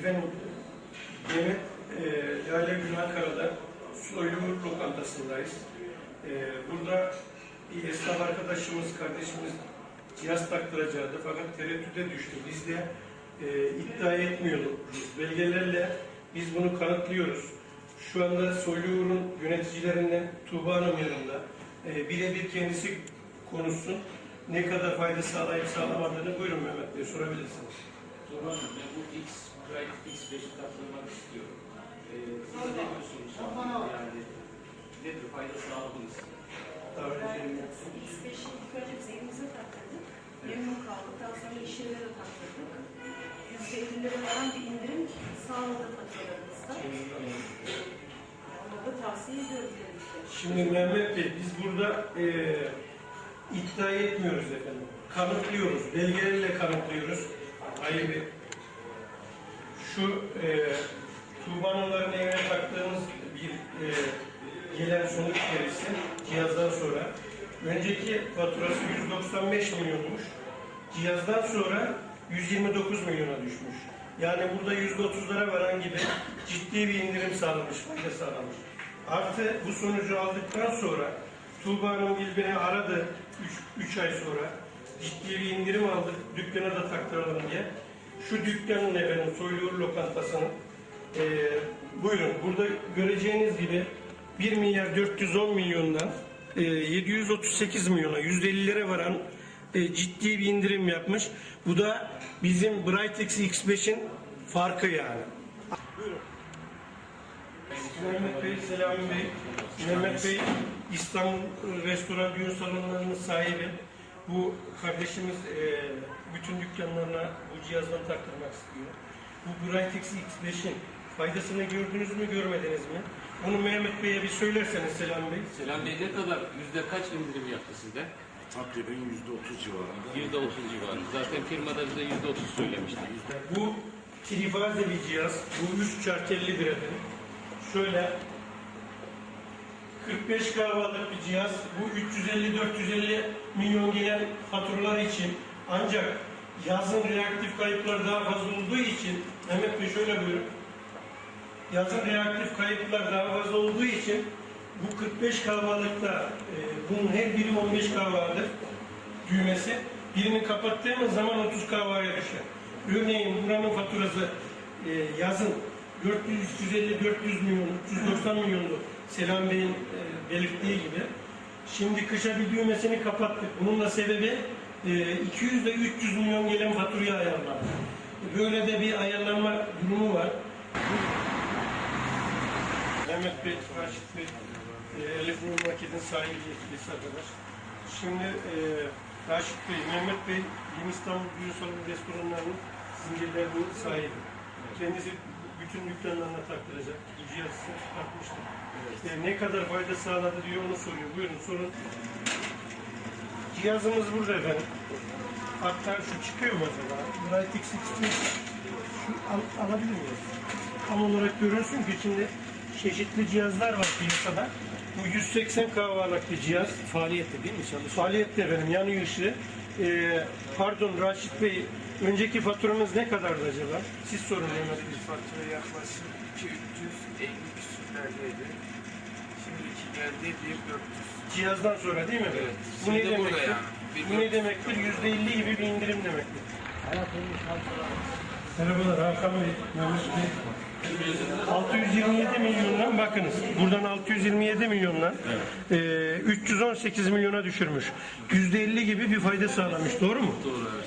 Efendim, Mehmet e, Lale Gün Ankara'da Soylu lokantasındayız. E, burada bir esnaf arkadaşımız, kardeşimiz cihaz taktıracaktı fakat tereddüte düştü. Biz de e, iddia etmiyorduk. Belgelerle biz bunu kanıtlıyoruz. Şu anda Soylu'nun yöneticilerinden Tuğba Hanım yanında e, birebir kendisi konuşsun. Ne kadar fayda sağlayıp sağlamadığını buyurun Mehmet Bey sorabilirsiniz. Doğru ben bu X, Bright X5'i katılmak istiyorum. Ee, siz ne diyorsunuz? Yani nedir fayda sağladınız? Daha önce X5'i ilk önce biz evimize taktırdık. Memnun kaldık. Daha sonra iş yerine de taktırdık. %50'lere varan bir indirim sağladı faturalarımızda. Onları da tavsiye ediyoruz tabii ki. Şimdi Mehmet Bey biz burada e, iddia etmiyoruz efendim. Kanıtlıyoruz. Belgelerle kanıtlıyoruz. Hayır Bey. Şu e, Tuğba'nın evine taktığımız bir e, gelen sonuç verisi cihazdan sonra önceki faturası 195 milyonmuş. Cihazdan sonra 129 milyona düşmüş. Yani burada %30'lara varan gibi ciddi bir indirim sağlamış, fayda sağlamış. Artı bu sonucu aldıktan sonra Tuğba Hanım Bilbin'i aradı 3 ay sonra. Ciddi bir indirim aldık, dükkana da taktıralım diye. Şu dükkanın efendim Soyluur Lokantası'nın e, buyurun burada göreceğiniz gibi 1 milyar 410 milyondan e, 738 milyona %50'lere varan e, ciddi bir indirim yapmış. Bu da bizim Brightex X5'in farkı yani. Buyurun. Mehmet Bey, Selami Bey. Mehmet Bey İstanbul Restoran Düğün Salonları'nın sahibi. Bu kardeşimiz e, bu cihazdan taktırmak istiyor. Bu Brightex X5'in faydasını gördünüz mü görmediniz mi? Bunu Mehmet Bey'e bir söylerseniz Selami Bey. Selam Bey ne kadar, yüzde kaç indirim yaptı sizde? Takriben yüzde otuz civarında. Yüzde otuz civarı. Zaten firmada bize yüzde otuz söylemişti. Bu trifaze bir cihaz. Bu 3 çarkellidir efendim. Şöyle 45 kahvalık bir cihaz. Bu 350-450 milyon gelen faturalar için ancak yazın reaktif kayıplar daha fazla olduğu için Mehmet Bey şöyle buyurun. Yazın reaktif kayıplar daha fazla olduğu için bu 45 kahvalıkta e, bunun her biri 15 kahvadır düğmesi. Birini kapattığımız zaman 30 kahvaya düşer. Örneğin buranın faturası e, yazın 400-350-400 milyon, 390 milyondu Selam Bey'in e, belirttiği gibi. Şimdi kışa bir düğmesini kapattık. Bunun da sebebi 200 ile 300 milyon gelen faturayı ayarlamak. Böyle de bir ayarlanma durumu var. Mehmet Bey, Raşit Bey, e, Elif Nur Market'in sahibi yetkilisi arkadaş. Şimdi e, Raşit Bey, Mehmet Bey, Yeni İstanbul Düğün Salonu restoranlarının zincirlerinin sahibi. Kendisi bütün dükkanlarına taktıracak. Bu cihazı takmıştır. E, ne kadar fayda sağladı diyor onu soruyor. Buyurun sorun. Cihazımız burada efendim. Hatta şu çıkıyor mu acaba? Brightex X3 şu al, alabilir miyiz? Tam olarak görünsün ki içinde çeşitli cihazlar var piyasada. Bu 180 kahvalık bir cihaz. Faaliyette değil mi çalışıyor? Faaliyette efendim yanıyor ışığı. Ee, pardon Raşit Bey, önceki faturanız ne kadardı acaba? Siz sorun Mehmet Bey. fatura yaklaşık 250 küsürlerdeydi. Geldi 1400. Cihazdan sonra değil mi? Evet. Bu ne Şimdi burada demektir? yani. Bu ne demektir? Yüzde elli gibi bir indirim demektir. Merhabalar Hakan Bey, Mehmet Bey. 627 milyondan bakınız. Buradan 627 milyondan e, 318 milyona düşürmüş. %50 gibi bir fayda sağlamış. Doğru mu? Doğru evet.